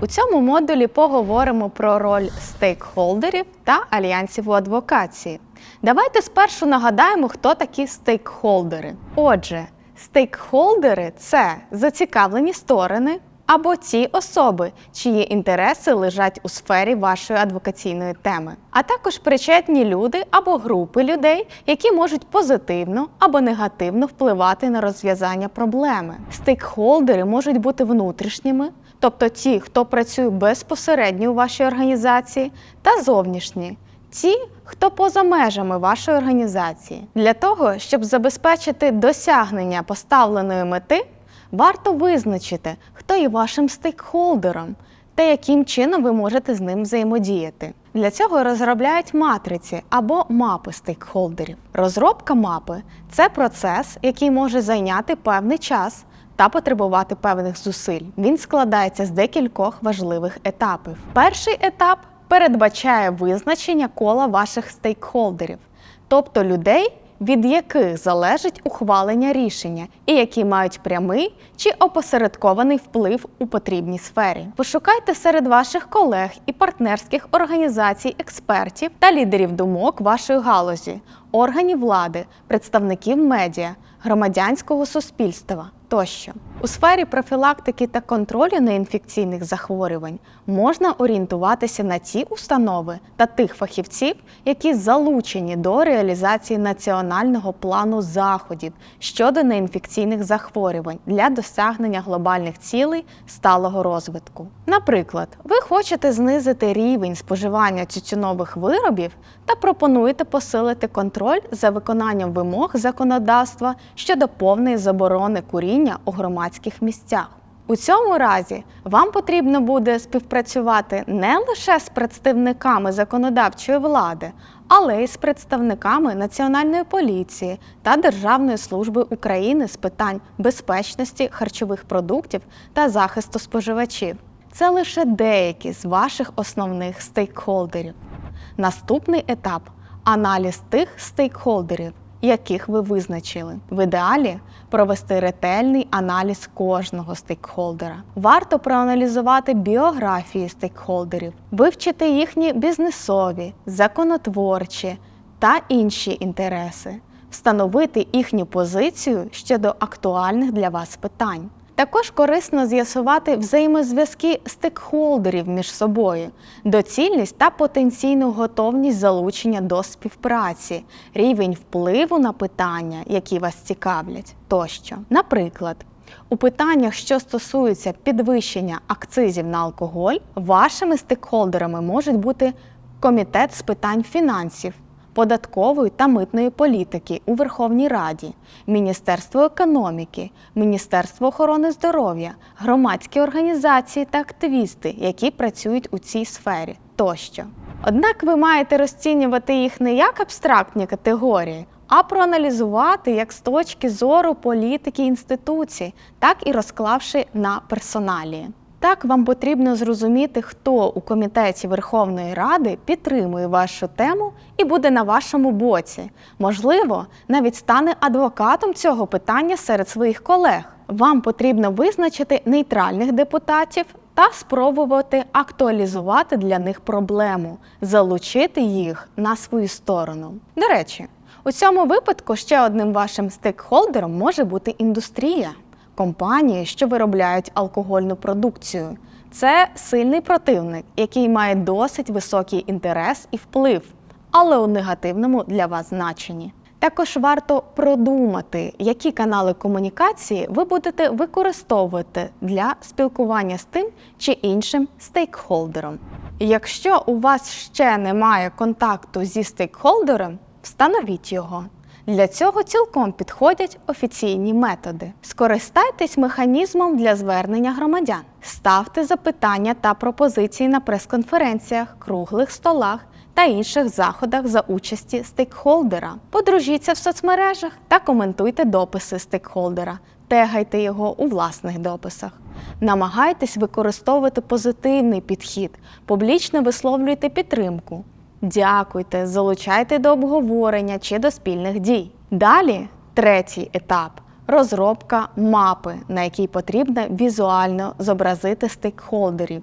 У цьому модулі поговоримо про роль стейкхолдерів та альянсів у адвокації. Давайте спершу нагадаємо, хто такі стейкхолдери. Отже, стейкхолдери це зацікавлені сторони або ті особи, чиї інтереси лежать у сфері вашої адвокаційної теми, а також причетні люди або групи людей, які можуть позитивно або негативно впливати на розв'язання проблеми. Стейкхолдери можуть бути внутрішніми, тобто ті, хто працює безпосередньо у вашій організації, та зовнішні. Ті, хто поза межами вашої організації, для того, щоб забезпечити досягнення поставленої мети, варто визначити, хто є вашим стейкхолдером та яким чином ви можете з ним взаємодіяти. Для цього розробляють матриці або мапи стейкхолдерів. Розробка мапи це процес, який може зайняти певний час та потребувати певних зусиль. Він складається з декількох важливих етапів. Перший етап передбачає визначення кола ваших стейкхолдерів, тобто людей, від яких залежить ухвалення рішення, і які мають прямий чи опосередкований вплив у потрібній сфері. Пошукайте серед ваших колег і партнерських організацій експертів та лідерів думок вашої галузі, органів влади, представників медіа, громадянського суспільства тощо. У сфері профілактики та контролю неінфекційних захворювань можна орієнтуватися на ті установи та тих фахівців, які залучені до реалізації національного плану заходів щодо неінфекційних захворювань для досягнення глобальних цілей сталого розвитку. Наприклад, ви хочете знизити рівень споживання тютюнових виробів та пропонуєте посилити контроль за виконанням вимог законодавства щодо повної заборони куріння у громадських місцях. У цьому разі вам потрібно буде співпрацювати не лише з представниками законодавчої влади, але й з представниками Національної поліції та Державної служби України з питань безпечності харчових продуктів та захисту споживачів. Це лише деякі з ваших основних стейкхолдерів. Наступний етап аналіз тих стейкхолдерів, яких ви визначили. В ідеалі провести ретельний аналіз кожного стейкхолдера. Варто проаналізувати біографії стейкхолдерів, вивчити їхні бізнесові, законотворчі та інші інтереси, встановити їхню позицію щодо актуальних для вас питань. Також корисно з'ясувати взаємозв'язки стейкхолдерів між собою, доцільність та потенційну готовність залучення до співпраці, рівень впливу на питання, які вас цікавлять, тощо. Наприклад, у питаннях, що стосуються підвищення акцизів на алкоголь, вашими стейкхолдерами можуть бути комітет з питань фінансів податкової та митної політики у Верховній Раді, Міністерство економіки, Міністерство охорони здоров'я, громадські організації та активісти, які працюють у цій сфері тощо. Однак ви маєте розцінювати їх не як абстрактні категорії, а проаналізувати як з точки зору політики інституцій, так і розклавши на персоналії. Так, вам потрібно зрозуміти, хто у комітеті Верховної Ради підтримує вашу тему і буде на вашому боці. Можливо, навіть стане адвокатом цього питання серед своїх колег. Вам потрібно визначити нейтральних депутатів та спробувати актуалізувати для них проблему, залучити їх на свою сторону. До речі, у цьому випадку ще одним вашим стейкхолдером може бути індустрія компанії, що виробляють алкогольну продукцію. Це сильний противник, який має досить високий інтерес і вплив, але у негативному для вас значенні. Також варто продумати, які канали комунікації ви будете використовувати для спілкування з тим чи іншим стейкхолдером. Якщо у вас ще немає контакту зі стейкхолдером, встановіть його. Для цього цілком підходять офіційні методи. Скористайтесь механізмом для звернення громадян, ставте запитання та пропозиції на прес-конференціях, круглих столах та інших заходах за участі стейкхолдера. Подружіться в соцмережах та коментуйте дописи стейкхолдера, тегайте його у власних дописах. Намагайтесь використовувати позитивний підхід, публічно висловлюйте підтримку. Дякуйте, залучайте до обговорення чи до спільних дій. Далі третій етап розробка мапи, на якій потрібно візуально зобразити стейкхолдерів,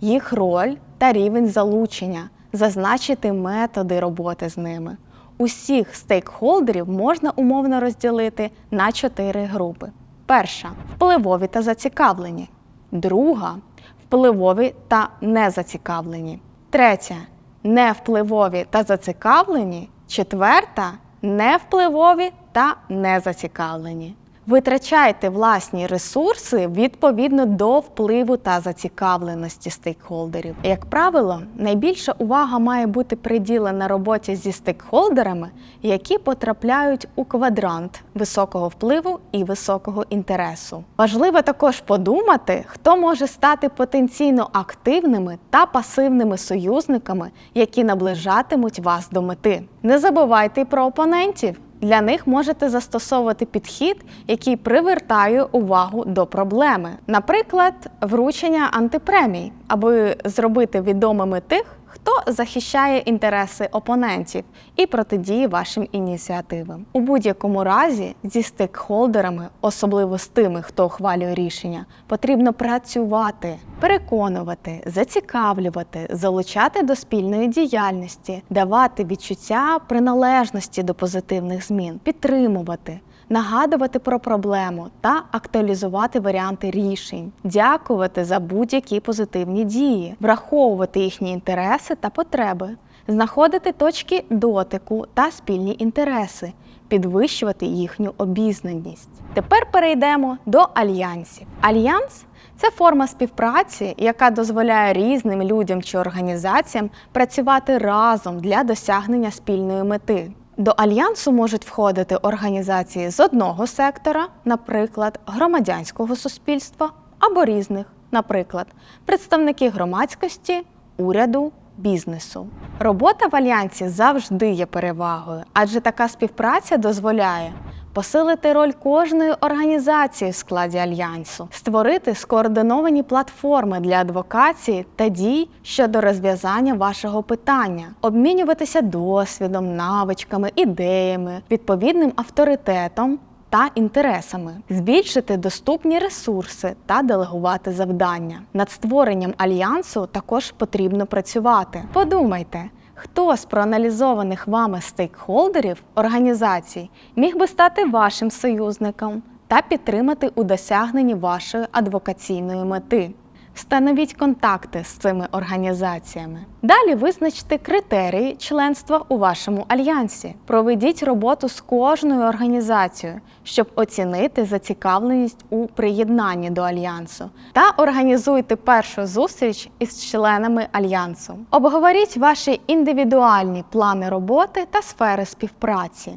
їх роль та рівень залучення, зазначити методи роботи з ними. Усіх стейкхолдерів можна умовно розділити на чотири групи. Перша впливові та зацікавлені. Друга впливові та незацікавлені. Третя невпливові та зацікавлені. Четверта невпливові та незацікавлені. Витрачайте власні ресурси відповідно до впливу та зацікавленості стейкхолдерів. Як правило, найбільша увага має бути приділена роботі зі стейкхолдерами, які потрапляють у квадрант високого впливу і високого інтересу. Важливо також подумати, хто може стати потенційно активними та пасивними союзниками, які наближатимуть вас до мети. Не забувайте про опонентів. Для них можете застосовувати підхід, який привертає увагу до проблеми. Наприклад, вручення антипремій, аби зробити відомими тих, хто захищає інтереси опонентів і протидіє вашим ініціативам. У будь-якому разі зі стейкхолдерами, особливо з тими, хто ухвалює рішення, потрібно працювати, переконувати, зацікавлювати, залучати до спільної діяльності, давати відчуття приналежності до позитивних змін, підтримувати. Нагадувати про проблему та актуалізувати варіанти рішень, дякувати за будь-які позитивні дії, враховувати їхні інтереси та потреби, знаходити точки дотику та спільні інтереси, підвищувати їхню обізнаність. Тепер перейдемо до альянсів. Альянс це форма співпраці, яка дозволяє різним людям чи організаціям працювати разом для досягнення спільної мети. До альянсу можуть входити організації з одного сектора, наприклад, громадянського суспільства, або різних, наприклад, представники громадськості, уряду, бізнесу. Робота в альянсі завжди є перевагою, адже така співпраця дозволяє посилити роль кожної організації в складі альянсу, створити скоординовані платформи для адвокації та дій щодо розв'язання вашого питання, обмінюватися досвідом, навичками, ідеями, відповідним авторитетом. Та інтересами збільшити доступні ресурси та делегувати завдання. Над створенням альянсу також потрібно працювати. Подумайте, Хто з проаналізованих вами стейкхолдерів організацій міг би стати вашим союзником та підтримати у досягненні вашої адвокаційної мети? Встановіть контакти з цими організаціями. Далі визначте критерії членства у вашому альянсі. Проведіть роботу з кожною організацією, щоб оцінити зацікавленість у приєднанні до альянсу, та організуйте першу зустріч із членами альянсу. Обговоріть ваші індивідуальні плани роботи та сфери співпраці.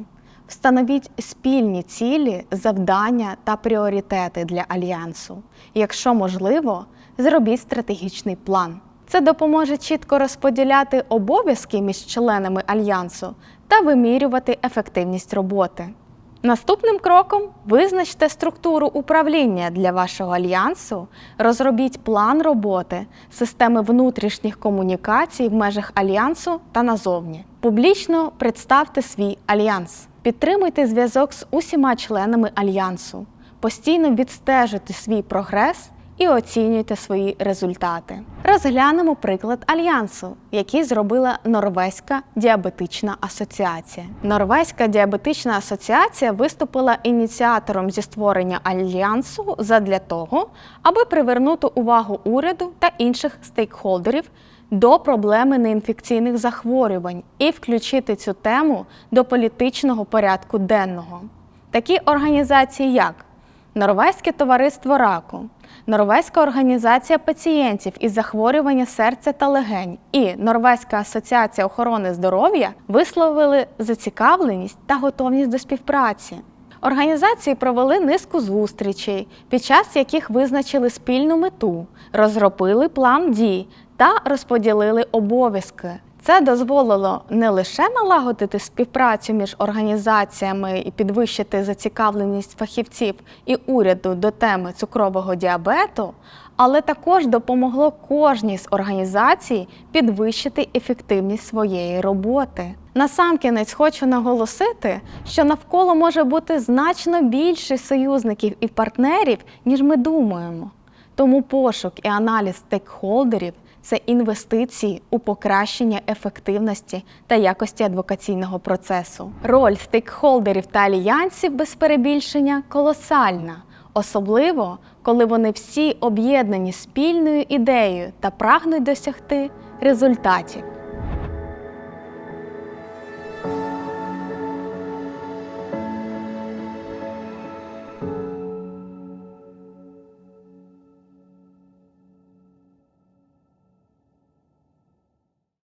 Встановіть спільні цілі, завдання та пріоритети для альянсу. Якщо можливо, зробіть стратегічний план. Це допоможе чітко розподіляти обов'язки між членами альянсу та вимірювати ефективність роботи. Наступним кроком визначте структуру управління для вашого альянсу, розробіть план роботи, системи внутрішніх комунікацій в межах альянсу та назовні. Публічно представте свій альянс, підтримуйте зв'язок з усіма членами альянсу, постійно відстежуйте свій прогрес і оцінюйте свої результати. Розглянемо приклад альянсу, який зробила Норвезька діабетична асоціація. Норвезька діабетична асоціація виступила ініціатором зі створення альянсу задля того, аби привернути увагу уряду та інших стейкхолдерів до проблеми неінфекційних захворювань і включити цю тему до політичного порядку денного. Такі організації, як Норвезьке товариство раку, Норвезька організація пацієнтів із захворювання серця та легень і Норвезька асоціація охорони здоров'я висловили зацікавленість та готовність до співпраці. Організації провели низку зустрічей, під час яких визначили спільну мету, розробили план дій та розподілили обов'язки. Це дозволило не лише налагодити співпрацю між організаціями і підвищити зацікавленість фахівців і уряду до теми цукрового діабету, але також допомогло кожній з організацій підвищити ефективність своєї роботи. Насамкінець хочу наголосити, що навколо може бути значно більше союзників і партнерів, ніж ми думаємо. Тому пошук і аналіз стейкхолдерів це інвестиції у покращення ефективності та якості адвокаційного процесу. Роль стейкхолдерів та альянсів без перебільшення колосальна, особливо коли вони всі об'єднані спільною ідеєю та прагнуть досягти результатів.